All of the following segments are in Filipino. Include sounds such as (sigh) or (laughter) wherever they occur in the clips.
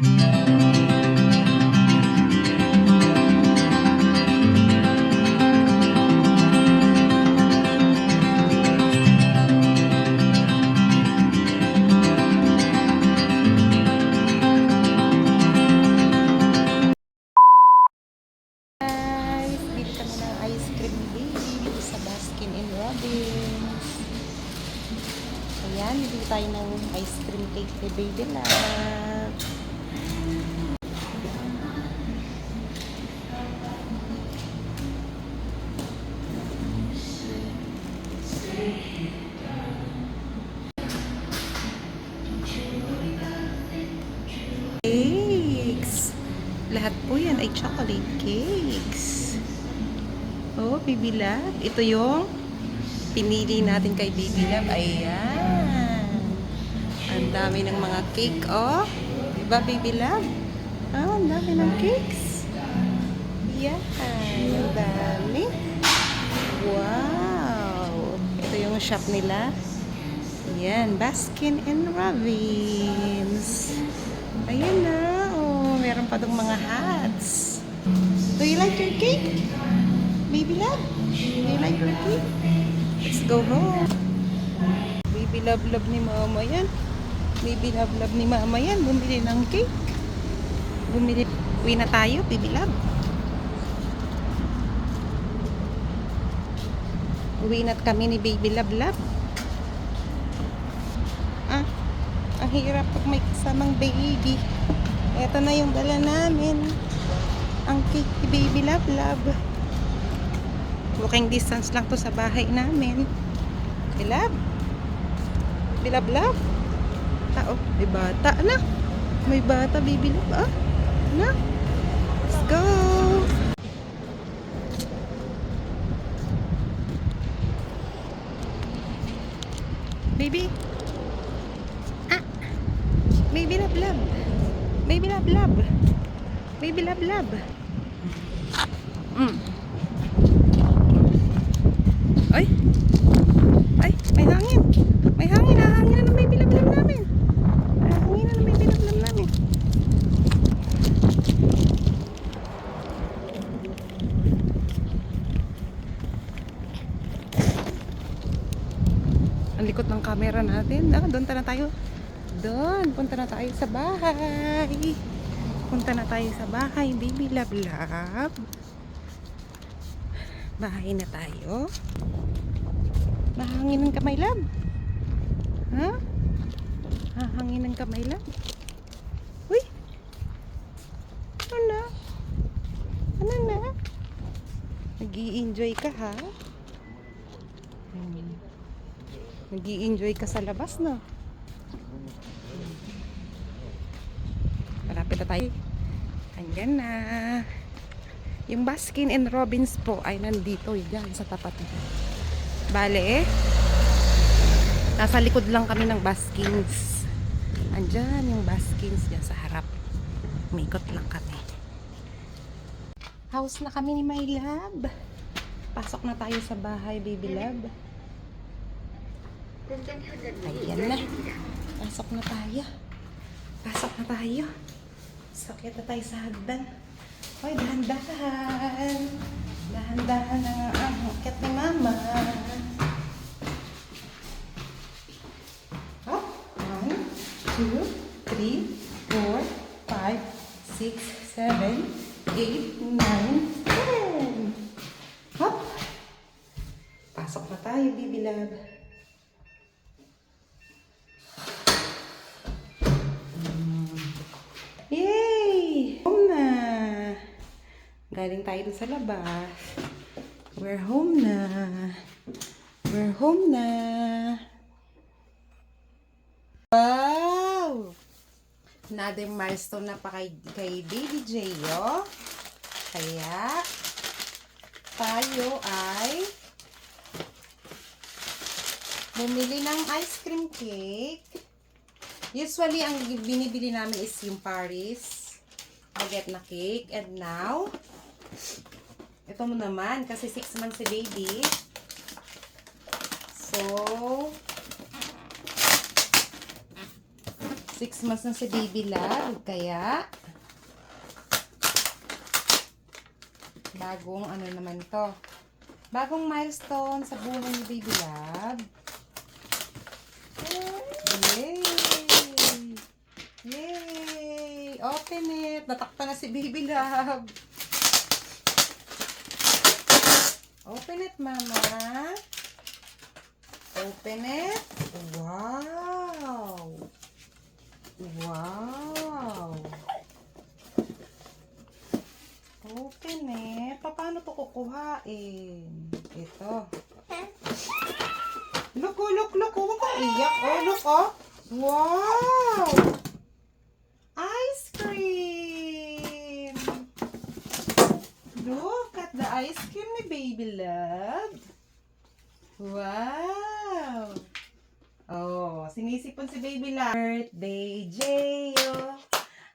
guys! Ay chocolate cakes. Oh, Baby Love. Ito yung pinili natin kay Baby Love. Ayan. Ang dami ng mga cake, oh. Diba, Baby Love? Oh, ang dami ng cakes. Yan. Ang dami. Wow. Ito yung shop nila. Yan. Baskin and Robbins. Ayan na. Oh, meron pa dong mga hats. Do you like your cake? Baby love? Do you like your cake? Let's go home. Baby love love ni mama yan. Baby love love ni mama yan. Bumili ng cake. Bumili. Uwi na tayo, baby love. Uwi na kami ni baby love love. Ah, ang hirap pag may kasamang baby. Ito na yung dala namin. Ang cake ni baby love love. Walking distance lang to sa bahay namin. Baby love. Love love. Ah, oh, may bata na. May bata baby love ah. Na. Let's go. Baby. Ah. Baby love love. Baby love love. Baby love love. Mm. Ay. Ay, may hangin. May hangin. Hahangin na ng baby love love namin. Hahangin na ng baby love love namin. Ang likot ng camera natin. Ah, doon na tayo. Doon. Punta na tayo sa bahay. Punta na tayo sa bahay. Baby love. Bahay na tayo. Mahangin ng kamay love. Ha? Hahangin ng kamay love. Uy! Ano na? Ano na? nag enjoy ka ha? Hmm. nag enjoy ka sa labas no? Na tayo. Andyan na. Yung Baskin and Robbins po ay nandito yan sa tapat nito. Bale, nasa likod lang kami ng Baskins. Andyan yung Baskins dyan sa harap. Umikot lang kami. House na kami ni My Love. Pasok na tayo sa bahay, baby love. Ayan na. Pasok na tayo. Pasok na tayo. Sakit na tayo sa hagdan. Hoy, dahan-dahan. Dahan-dahan ang hukit ni Mama. Up. One, two, three, four, five, six, seven, eight, nine, ten. Hop. Pasok na tayo, baby love. Galing tayo sa labas. We're home na. We're home na. Wow! Another milestone na pa kay, kay Baby J, oh. Kaya, tayo ay bumili ng ice cream cake. Usually, ang binibili namin is yung Paris. Baguette na cake. And now, ito mo naman, kasi 6 months si baby. So, Six months na si Baby Love, kaya bagong ano naman to. Bagong milestone sa buhay ni Baby Love. Yay! Yay! Open it! Natakpan na si Baby Love. Open it, Mama. Open it. Wow! Wow! Open it. Pa- Paano to kukuhain? Ito. Look, oh, look, look. Oh, Huwag kang iyak. Oh, look, oh. Wow! Ice cream! Look at the ice cream ni Baby Love. Wow! Oh, sinisipon si Baby Love. Birthday, Jayo.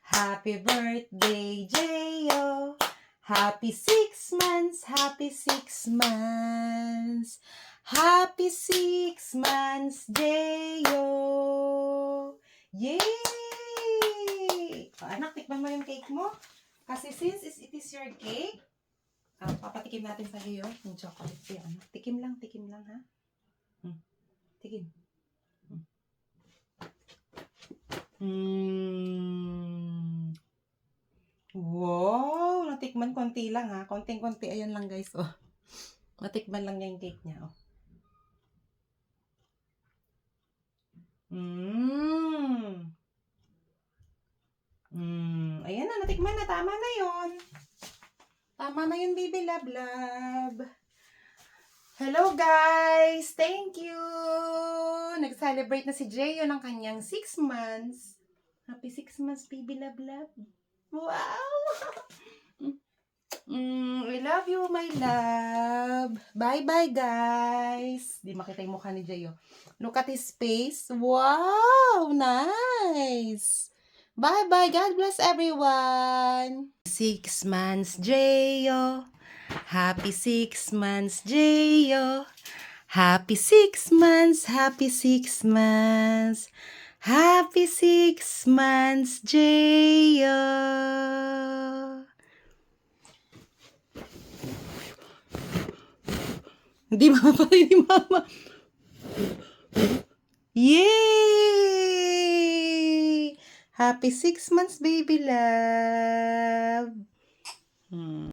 Happy birthday, Jayo. Happy six months, happy six months. Happy six months, Jayo. Yay! Oh, anak, tikman mo yung cake mo. Kasi since it is your cake, ah, papatikim natin sa iyo yung chocolate. Yan. Tikim lang, tikim lang ha. Hmm. Tikim. Hmm. Mm. Wow! Natikman konti lang ha. Konting-konti. Ayan lang guys. Oh. Natikman lang niya yung cake niya. Oh. Mmm. Mm. Ayan na, natikman na. Tama na yon. Tama na yun, baby love love. Hello guys! Thank you! Nag-celebrate na si Jeyo ng kanyang 6 months. Happy 6 months, baby love love. Wow! (laughs) Mm, I love you, my love. Bye-bye, guys. Di makita yung mukha ni Jeyo. Look at his face. Wow! Nice! Bye-bye. God bless everyone. Six months, Jeyo. Happy six months, Jeyo. Happy six months, happy six months. Happy six months, Jeyo. Hindi mapapatay (laughs) ni Mama. Yay! Happy six months, baby love. Hmm.